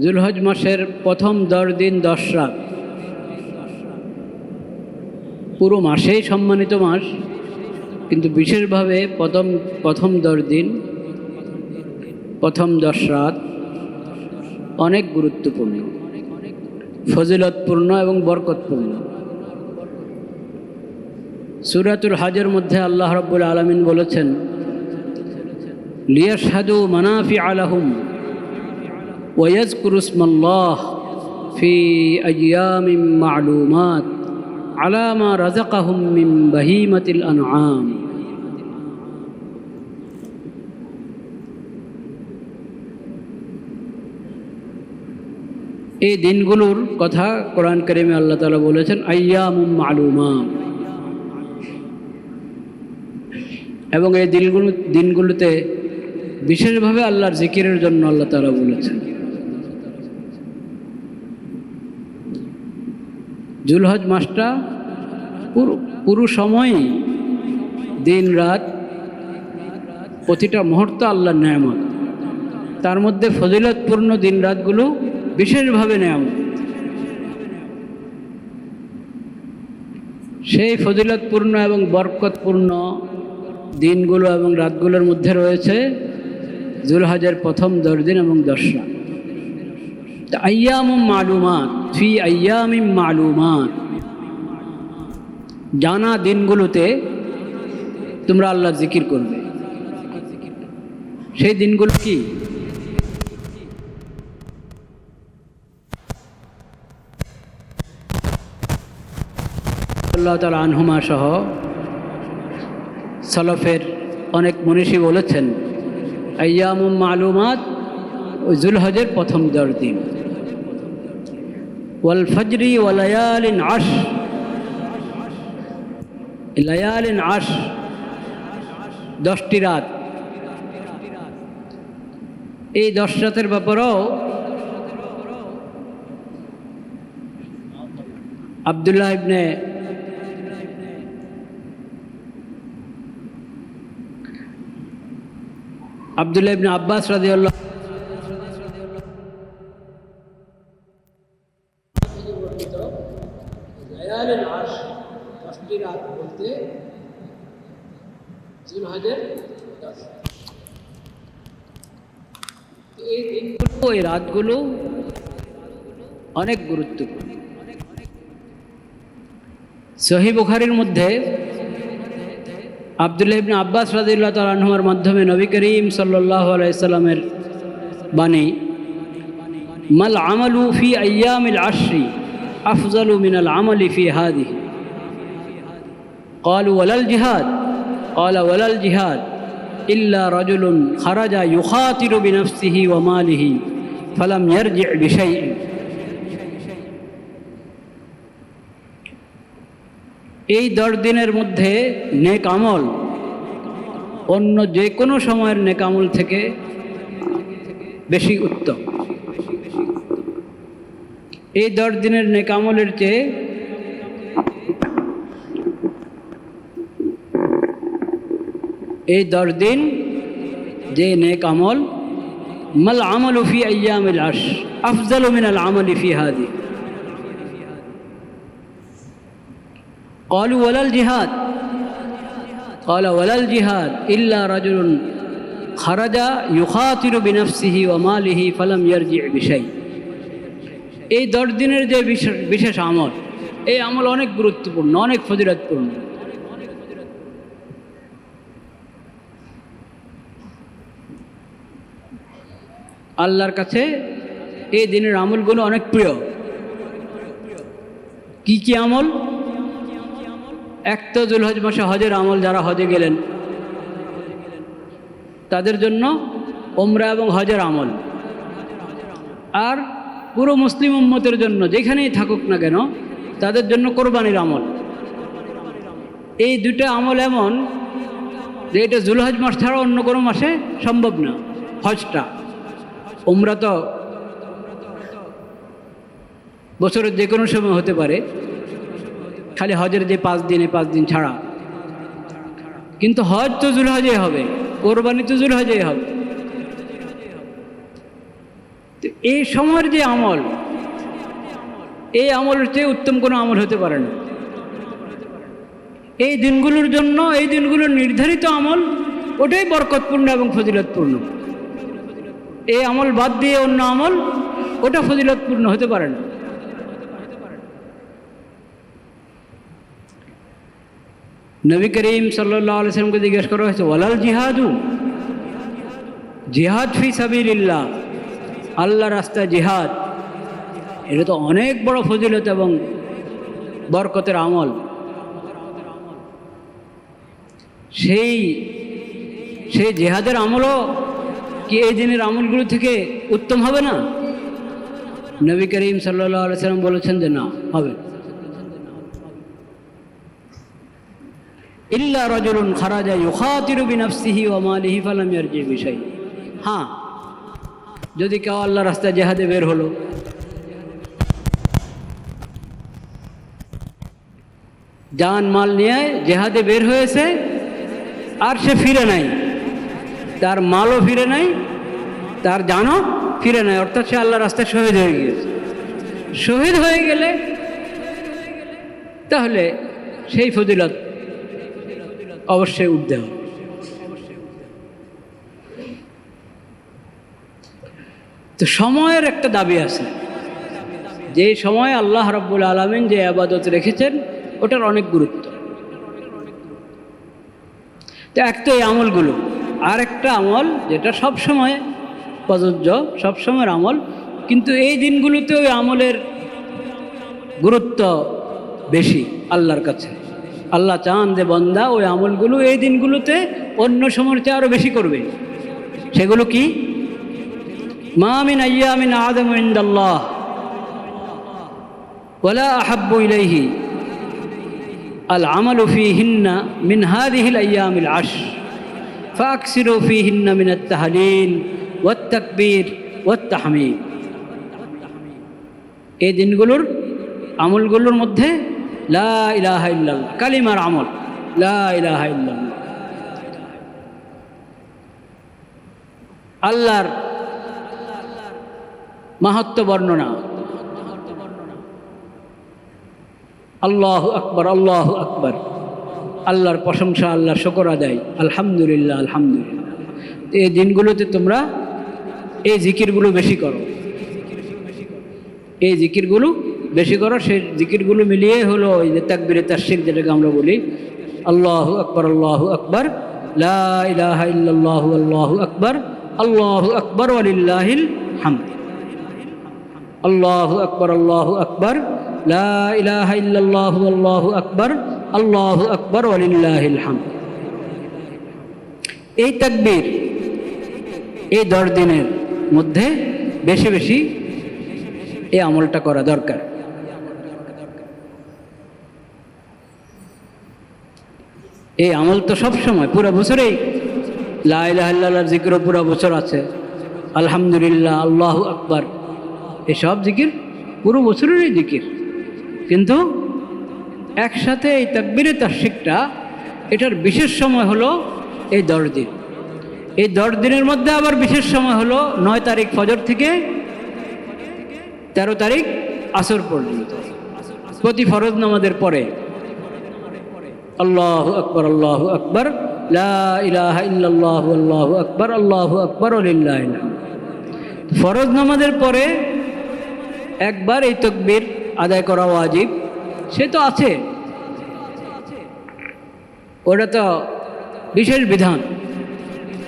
জুলহজ মাসের প্রথম দশ দিন দশ রাত। পুরো মাসেই সম্মানিত মাস, কিন্তু বিশেষভাবে প্রথম প্রথম দশ দিন, প্রথম দশ রাত অনেক গুরুত্বপূর্ণ, ফজিলতপূর্ণ এবং বরকতপূর্ণ। সুরাতুল হাজের মধ্যে আল্লাহ রব্বুল আলমিন বলেছেন, লিয়াশহাদু মানাফি আলাহুম ويذكر اسم الله في أيام معلومات على ما رزقهم من بهيمة الأنعام এই দিনগুলোর কথা কোরআন করিমে আল্লাহ তালা বলেছেন আয়াম মালুমা এবং এই দিনগুলো দিনগুলোতে বিশেষভাবে আল্লাহর জিকিরের জন্য আল্লাহ তালা বলেছেন জুলহজ মাসটা পুরো সময়ই দিন রাত প্রতিটা মুহূর্ত আল্লাহর নেয়ামত। তার মধ্যে ফজিলতপূর্ণ দিন রাতগুলো বিশেষভাবে নেয়ামত। সেই ফজিলতপূর্ণ এবং বরকতপূর্ণ দিনগুলো এবং রাতগুলোর মধ্যে রয়েছে জুলহাজের প্রথম দশ দিন এবং দশ রাত। আয়াম মালুমাত। ফি আয়ামিম মালুমাত। জানা দিনগুলোতে তোমরা আল্লাহ জিকির করবে। সেই দিনগুলো কি? আল্লাহ তালা আনহুমা সহ সলফের অনেক মনীষী বলেছেন আয়াম মালুমাত জুলহজের প্রথম দশ দিন। ফজরি ওয়ালায়ালিন আশ লায়ালিন আশ দশটি রাত। এই দশ রাতের ব্যাপারেও আবদুল্লাহ ইবনে আবদুল্লাহ ইবনে আব্বাস রাদিয়াল্লাহু লায়ালিন আশ দশটি রাত বলতে জুলহজের দশ এই দিনগুলো এই রাতগুলো অনেক গুরুত্বপূর্ণ সহি বুখারির মধ্যে আবদুল্লাহ ইবনে আব্বাস রাদিল্লাহ তালাহমার মাধ্যমে নবী করিম সাল্লাহ আলাইসাল্লামের বাণী মাল আমালু ফি আয়ামিল আশরি আফজালু মিনাল আমলি ফি হাদি قالوا ولا الجهاد قال ولا الجهاد إلا رجل خرج يخاطر بنفسه وماله فلم يرجع بشيء এই দশ দিনের মধ্যে নেক আমল অন্য যে কোনো সময়ের নেক আমল থেকে বেশি উত্তম এই দশ দিনের নেক আমলের চেয়ে এই দশ দিন যে নেক আমল মাল আমল ফি আয়ামিল আশ আফজাল মিন আল আমল ফি হাদি قالوا ولا الجهاد قال ولا الجهاد إلا رجل خرج يخاطر بنفسه وماله فلم يرجع بشيء এই দশ দিনের যে বিশেষ বিশেষ আমল এই আমল অনেক গুরুত্বপূর্ণ অনেক ফজিলতপূর্ণ আল্লাহর কাছে এই দিনের আমলগুলো অনেক প্রিয়। কি কি আমল? এক তো জুলহজ মাসে হজের আমল যারা হজে গেলেন, তাদের জন্য ওমরা এবং হজের আমল। আর পুরো মুসলিম উম্মতের জন্য, যেখানেই থাকুক না কেন, তাদের জন্য কোরবানির আমল। এই দুটো আমল এমন যে এটা জুলহজ মাস ছাড়া অন্য কোনো মাসে সম্ভব না, হজটা। ওমরা তো বছরের যে কোনো সময় হতে পারে। খালি হজের যে পাঁচ দিনে পাঁচ দিন ছাড়া। কিন্তু হজ তো জুলহজে হবে, কোরবানি তো জুলহজে হবে। তো এই সময়ের যে আমল, এই আমলের চেয়ে উত্তম কোনো আমল হতে পারে না। এই দিনগুলোর জন্য, এই দিনগুলোর নির্ধারিত আমল, ওটাই বরকতপূর্ণ এবং ফজিলতপূর্ণ। এই আমল বাদ দিয়ে অন্য আমল, ওটা ফজিলতপূর্ণ হতে পারে না। নবী করিম সাল্লাহ আলসালামকে জিজ্ঞেস করা হয়েছে, ওয়ালাল জিহাদু? জিহাদ ফি সাবিল্লাহ আল্লাহ রাস্তা জিহাদ। এটা তো অনেক বড় ফজিলত এবং বরকতের আমল। সেই সেই জেহাদের আমলও কি এই দিনের আমলগুলো থেকে উত্তম হবে না? নবী করিম সাল্লাহ সাল্লাম বলেছেন যে না, হবে। ইল্লা রজরুন খারাজা ইউখাতিরু বিনাফসিহি ওয়া মালিহি ফালাম ইয়ারজি বিষয় হ্যাঁ যদি কেউ আল্লাহ রাস্তায় জেহাদে বের হলো। জান মাল নিয়ে জেহাদে বের হয়েছে আর সে ফিরে নাই। তার মালও ফিরে নাই, তার জানও ফিরে নাই, অর্থাৎ সে আল্লাহ রাস্তায় শহীদ হয়ে গিয়েছে। শহীদ হয়ে গেলে তাহলে সেই ফজিলত অবশ্যই উঠতে হবে। তো সময়ের একটা দাবি আছে। যে সময় আল্লাহ রব্বুল আলমিন যে আবাদত রেখেছেন, ওটার অনেক গুরুত্ব। তো এক তো এই আমলগুলো। আরেকটা আমল যেটা সবসময় প্রযোজ্য, সবসময়ের আমল। কিন্তু এই দিনগুলোতে ওই আমলের গুরুত্ব বেশি আল্লাহর কাছে। আল্লাহ চান যে বন্দা ওই আমলগুলো এই দিনগুলোতে অন্য সময়ের চেয়ে আরও বেশি করবে। সেগুলো কি? মামিন আয়ামিন আদম ইন্দাল্লাহ ওলা আহাব্বু ইলাইহি, আল আমালু ফিহিন্না মিন হাদিহিল আয়ামিল আশ فأكثروا فيهن من التهليل والتكبير والتحميد এই দিনগুলোর আমলগুলোর মধ্যে লা ইলাহা ইল্লাল্লাহ কালিমার আমল লা ইলাহা ইল্লাল্লাহ আল্লাহর মাহাত্ম বর্ণনা আল্লাহ আকবর আল্লাহ আকবর আল্লাহর প্রশংসা, আল্লাহর শকর আদায়। আলহামদুলিল্লাহ আলহামদুলিল্লাহ। এই দিনগুলোতে তোমরা এই জিকিরগুলো বেশি করো। এই জিকিরগুলো বেশি করো, সেই জিকিরগুলো মিলিয়ে হলো ওই যে তাকবিরে তাসির যেটাকে আমরা বলি। আল্লাহ আকবর আল্লাহ আকবর আল্লাহু আকবর আল্লাহু আকবর হামদ। আল্লাহু আকবর আল্লাহু আকবর, লা ইলাহা ইল্লাল্লাহু, আল্লাহু আকবর আল্লাহু আকবর ওয়ালিল্লাহিল হামদ এই তাকবীর এই দশ দিনের মধ্যে বেশি বেশি এই আমলটা করা দরকার। এই আমল তো সব সময়, পুরো বছরেই। লাইলাহাল্লার জিকিরও পুরো বছর আছে। আলহামদুলিল্লাহ, আল্লাহ আকবার। এসব জিকির পুরো বছরেরই জিকির। কিন্তু একসাথে এই তাকবিরে তার্শিকটা এটার বিশেষ সময় হলো এই দশ দিন এই দশ দিনের মধ্যে আবার বিশেষ সময় হলো নয় তারিখ ফজর থেকে তেরো তারিখ আসর পর্যন্ত। প্রতি ফরজ নামাজের পরে। আল্লাহ আকবর আল্লাহ আকবর আল্লাহু আকবর, আল্লাহ আকবর ফরজ নামাজের পরে একবার এই তকবির আদায় করা ওয়াজিব। সে তো আছে। ওটা তো বিশেষ বিধান।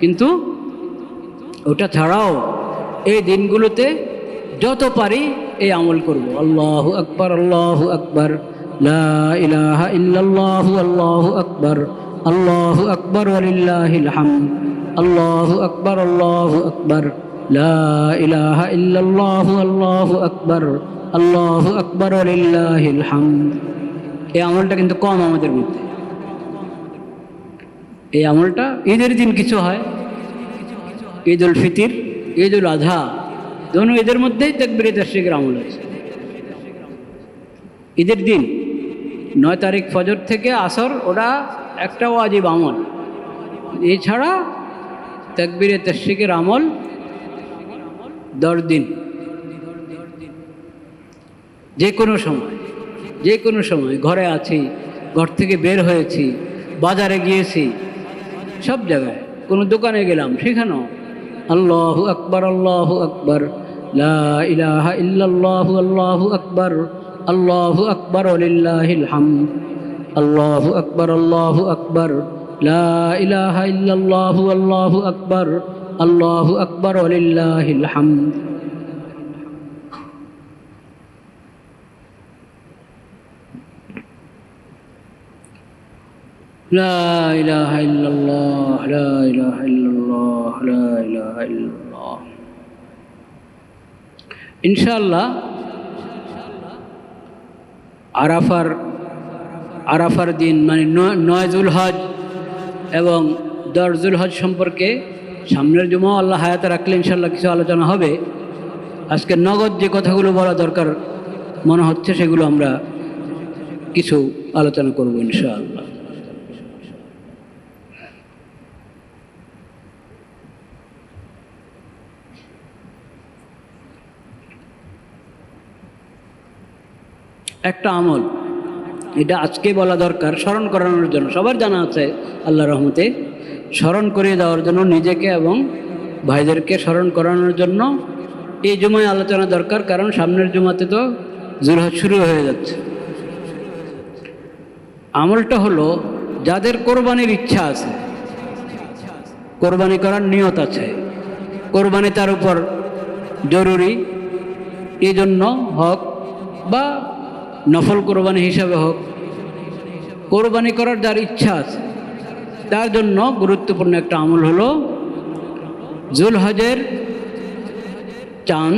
কিন্তু ওটা ছাড়াও এই দিনগুলোতে যত পারি এই আমল করব। আল্লাহ আকবর আল্লাহ আকবর আল্লাহু আকবর, আল্লাহ আকবর, ওয়ালিল্লাহিল হামদ, আল্লাহু আকবর, আল্লাহ আকবর ইল্লাল্লাহু, আল্লাহু আকবর আল্লাহু আকবর হামদ এই আমলটা কিন্তু কম আমাদের মধ্যে। এই আমলটা ঈদের দিন কিছু হয়। ঈদ উল ফিতির ঈদ উল আজহা দোনো ঈদের মধ্যেই তেকবির তাশরিকের আমল আছে ঈদের দিন নয় তারিখ ফজর থেকে আসর ওটা একটা ওয়াজিব আমল। এছাড়া তেকবিরে তশ্রিকের আমল দশ দিন। যে কোনো সময়, যে কোনো সময় ঘরে আছি, ঘর থেকে বের হয়েছি, বাজারে গিয়েছি, সব জায়গায়, কোনো দোকানে গেলাম, সেখানেও আল্লাহু আকবার, আল্লাহু আকবর ইলাহা ইল্লাল্লাহু, আল্লাহু আকবার আল্লাহু আকবার ওলিল্লাহিল হামদ, আল্লাহু আকবার আল্লাহু আকবার ইলাহা ইল্লাল্লাহু, আল্লাহু আকবার আল্লাহু আকবার ওলিল্লাহিল হামদ। لا إله إلا الله لا إله إلا الله لا إله إلا الله ইনশাআল্লাহ আরাফার আরাফার দিন মানে নয়- নয় জুলহজ এবং দশ জুলহজ সম্পর্কে সামনের জমা আল্লাহ হায়াতে রাখলে ইনশাল্লাহ কিছু আলোচনা হবে আজকে নগদ যে কথাগুলো বলা দরকার মনে হচ্ছে সেগুলো আমরা কিছু আলোচনা করব ইনশাআল্লাহ একটা আমল। এটা আজকে বলা দরকার, স্মরণ করানোর জন্য। সবার জানা আছে আল্লাহ রহমতে। স্মরণ করিয়ে দেওয়ার জন্য নিজেকে এবং ভাইদেরকে স্মরণ করানোর জন্য এই জুমায় আলোচনা দরকার, কারণ সামনের জুমাতে তো জুরহাত শুরু হয়ে যাচ্ছে। আমলটা হলো, যাদের কোরবানির ইচ্ছা আছে, কোরবানি করার নিয়ত আছে, কোরবানি তার উপর জরুরি এই জন্য হক বা নফল কোরবানি হিসাবে হোক, কোরবানি করার যার ইচ্ছা আছে, তার জন্য গুরুত্বপূর্ণ একটা আমল হলো জুল হজের চাঁদ